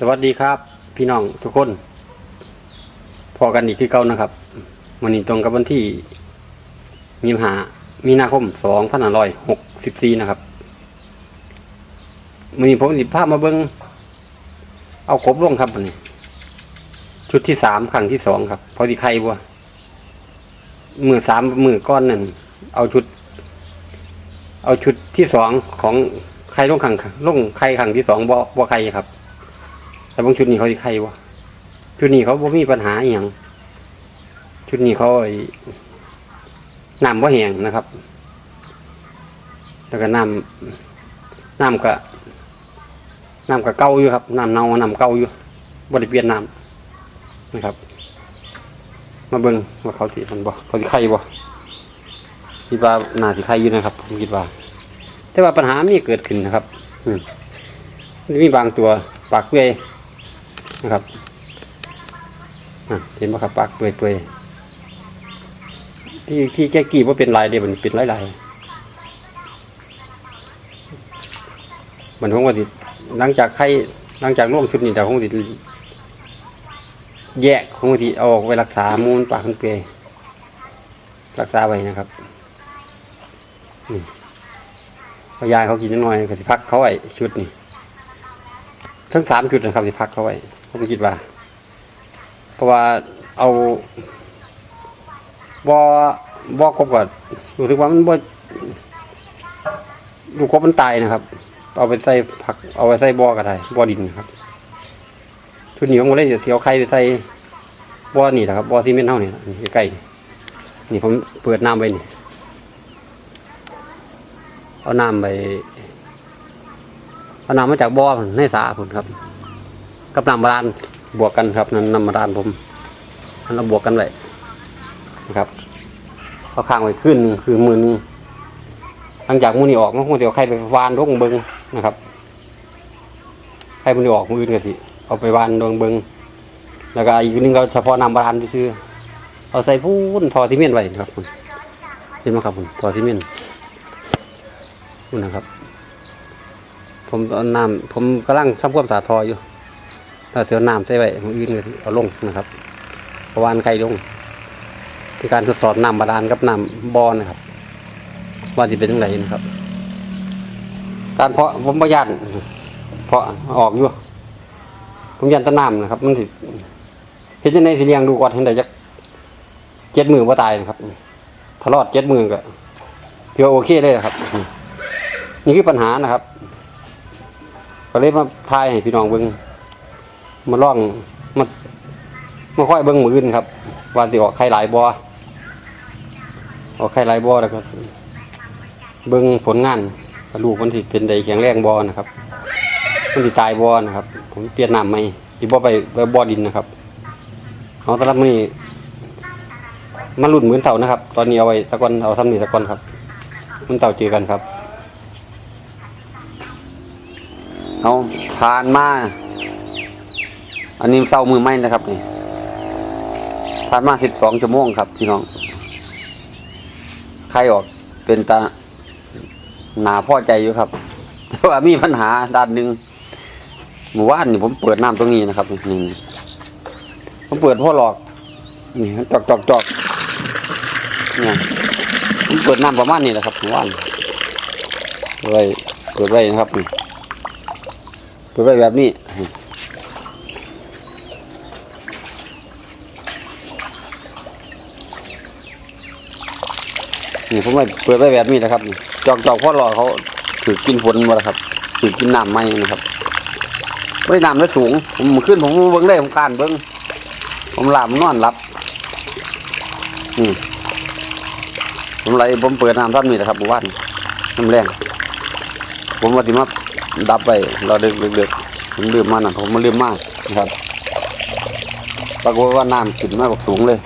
สวัสดีครับ พี่น้องทุกคน พอกันอีกที่เก่านะครับวันนี้ตรงกับวันที่มีหามีนาคมสองพันร้อยหกสิบสี่นะครับวันนี้ผมสิบภาพมาเบิงเอากบลงครับวันนี้ ชุดที่สามครั้งที่สองครับ พอดีไข่บัวมือสามมือก้อนหนั่นเอาชุด เอาชุดที่สองของไข่ลงขังลงไข่ขังที่สองบ่บ่ไข่ครับ แต่บางชุดนี้เขาสิไข่บ่ชุดนี้เขาบ่มีปัญหาอย่างชุดนี้เขาน้ำว่าแห้งนะครับ แล้วก็น้ำน้ำก็น้ำก็เก่าอยู่ครับน้ำเน่าน้ำเก่าอยู่บ่ได้เปลี่ยนน้ำนะครับ มาเบิ่งว่าเขาสิมันบ่เขาสิไข่บ่คิดว่าน่าสิไข่อยู่นะครับผมคิดว่า แต่ว่าปัญหามีเกิดขึ้นนะครับ อืมมีบางตัวปากเปื่อย นะครับเห็นไหมครับปากเปื่อยเปื่อยที่ที่แก้กี้ว่าเป็นลายเดียวมันเป็นลายลายมันคงว่าติหลังจากไข่หลังจากล่วงชุดนี้แต่คงติแยกคงติเอออกไปรักษามูลปากมันเปื่อยรักษาไว้นะครับนี่เอายาเขากินนิดหน่อยก็สิพักเขาไว้ชุดนี้ทั้งสามจุดนะครับที่พักเขาไว้ ผมคิดว่า เพราะว่าเอาบอบอกบก่อนรู้สึกว่ามันบ่ลูกกบมันตายนะครับ เอาไปใส่ผัก เอาไปใส่บอก็ได้บอดินครับชุดนี้ผมก็เลยเสียวไข่ไปใส่บอนี่แหละครับบอที่เม่นเท่านี่ล่ะนี่ใกล้นี่ผมเปิดน้ำไว้นี่เอาน้ำไปเอาน้ำมาจากบ่อในสาผมครับ กับน้ำบาดาลบวกกันครับนั่นน้ำบาดาลผมนั่นเราบวกกันไว้นะครับเอาข้างไว้ขึ้นหนึ่งคือมือนึงหลังจากมือนี้ออกมันคงจะเอาไข่ไปวานดงเบิงนะครับไข่มือนี้ออกมืออื่นก็สิเอาไปวานดวงเบิงแล้วก็อีกนึงก็เฉพาะน้ำบาดาลซื้อเอาใส่พูนทอที่เมียนไว้ครับคุณเห็นไหมครับคุณทอที่เมียนคุณนะครับ ผมเอาน้ำผมกำลังซ้ำความสาทออยู่ ถ้าเสียน้ำใส่ไว้ผมอื่นก็เอาลงนะครับเพราะวานไข่ลงเป็นการทดสอบน้ำบาดาลกับน้ำบอนะครับว่าจะเป็นยังไงนะครับ การเพาะผมประยันเพาะออกอยู่ผมยันตะน้ำนะครับ มันสิเห็นจะในสิเลียงดูก่อนเห็นได้จักเจ็ดมือว่าตายนะครับถ้ารอดเจ็ดมือก็เถือว่าโอเคเลยนะครับ นี่คือปัญหานะครับ ก็เลยมาทายให้พี่น้องเบิ้ง มาล่องมามาค่อยเบิ้งมืออื่นครับว่าสิออกไข่หลายบอออกไข่หลายบอแล้วก็เบิ้งผลงานลูกมันสิเป็นใดแข็งแรงบอนะครับมันสิตายบอนะครับ ผมเปลี่ยนน้ำใหม่ที่บ่ไปไปบอดินนะครับเอาตอนรับมือนี้มาลุ่นเหมือนเสานะครับ ตอนนี้เอาไว้ตะกอนเอาทำนี่ตะกอนครับ มันเสาเจอกันครับ เอาผ่านมา อันนี้เศร้ามือไหมนะครับนี่ผ่านมาสิบสองชั่วโมงครับพี่น้องใครออกเป็นตาหนาพ่อใจอยู่ครับแต่ว่ามีปัญหาด้านหนึ่งหมู่บ้านนี่ผมเปิดน้ำตรงนี้นะครับนี่ผมเปิดพ่อหลอกนี่จอกจอกจอกเนี่ยผมเปิดน้ำประมาณนี้แหละครับหมู่บ้านเปิดไว้เปิดไว้นะครับนี่เปิดไว้แบบนี้ นี่ผมไม่เปิดไว้แบบนี้นะครับจอกจอกพ่อรอเขาถือกินฝนมาแล้วครับถือกินน้ำไหมนะครับไม่ได้น้ำได้สูง ผมขึ้นผมเบิ้งได้ผมการเบิ้งผมหลับนอนหลับนี่ผมไรผมเปิดน้ำท่านนี่แหละครับหมู่บ้านน้ำแรงผมว่าสิมาดับไปเราเด็กเด็กๆผมลืมมานะผมมาลืมมากนะครับปรากฏว่าน้ำขึ้นมากกว่าสูงเลย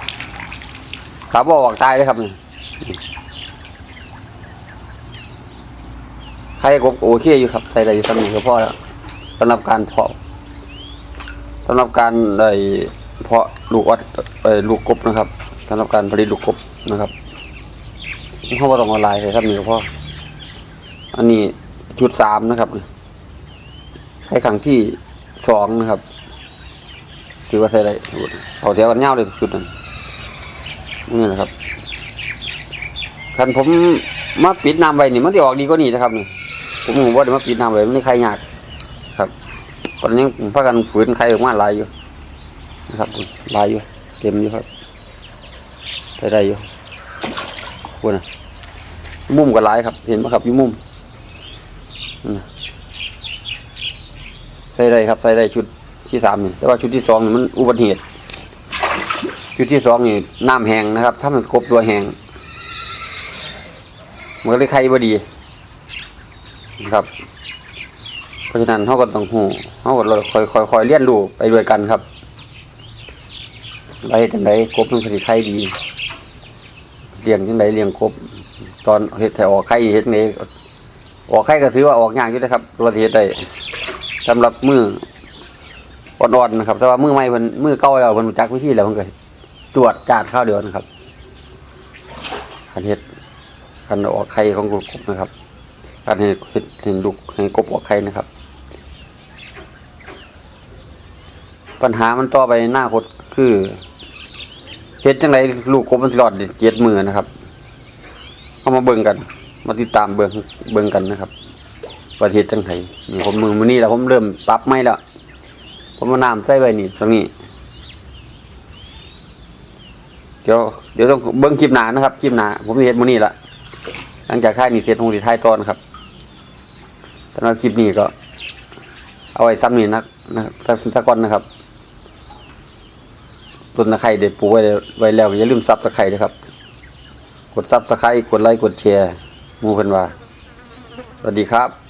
ครับบอกออกตายเลยครับนี่ ใครกบโอเคอยู่ครับใส่ได้อยู่สำนึกก็พอแล้วสำหรับการเพาะสำหรับการได้เพาะลูกวัดเออลูกกบนะครับสำหรับการผลิตลูกกบนะครับเพราะว่าต้องออนไลน์เลยครับนี่ก็พออันนี้จุดสามนะครับใช้ครั้งที่สองนะครับถือว่าใส่ได้เอาแถวกันเงาเลยชุดนั้นนี่แหละครับคันผมมาปิดน้ำไว้นี่มันจะออกดีกว่านี้นะครับนี่ ผมบอกว่าเดี๋ยวมาปิดน้ำไว้มันไม่ใครยากครับตอนนี้ยังพากันฝืนใครออกมาลายอยู่นะครับลายอยู่เต็มอยู่ครับใส่ได้อยู่พูดนะมุมก็หลายครับ เห็นไหมครับอยู่มุมน่ะใส่ได้ครับใส่ได้ชุดที่สามนี่แต่ว่าชุดที่สองนี่มันอุบัติเหตุชุดที่สองนี่น้ำแห้งนะครับ ถ้ามันกบตัวแห้งมันก็เลยไข่บ่ดี ครับ เพราะฉะนั้นเขาก็ต้องหูเขาก็คอยคอยคอยเรียนรู้ไปด้วยกันครับไรจังไดกบมันก็สิไข่ดีเลี้ยงจังไดเลี้ยงกบ ตอนเฮ็ดแต่ออกไข่เฮ็ดนี้ออกไข่ก็ถือว่าออกยากอยู่นะครับตัวเฮ็ดได้สำหรับมืออ่อนๆนะครับ แต่ว่ามือใหม่เพิ่นมือเก่าแล้วเพิ่นจักวิธีแล้วเพิ่นก็ตรวจจาดข้าวเดียวนะครับคันเฮ็ดคันออกไข่ของกบนะครับ การเฮ็ดเฮ็ดเห็นลูกให้กบออกไข่นะครับ ปัญหามันต่อไปหน้าคตคือเฮ็ดจังไดลูกกบมันสิรอดเจ็ดมือนะครับเอามาเบิ่งกัน มาติดตามเบิ่งเบิ่งกันนะครับประเทศจังไห้ผมมือมื้อนี้แล้วผมเริ่มปรับไม่แล้วผมมาน้ำใส่ไว้นี่ตรงนี้ เดี๋ยวเดี๋ยวต้องเบิ่งคลิปหนานะครับคลิปหนาผมเฮ็ดมื้อนี้ละหลังจากค่ายนี่เสร็จผมสิถ่ายตอนครับ แต่ว่าคลิปนี้ก็ เอาไว้ซ้ำนี่นะนะครับสักก่อนนะครับต้นตะไคร้เด็ดปลูกไว้แล้วไว้แล้วอย่าลืมซับตะไคร้ด้วยครับ กดซับตะไคร้กดไลค์กดแชร์มูเพิ่นว่า สวัสดีครับ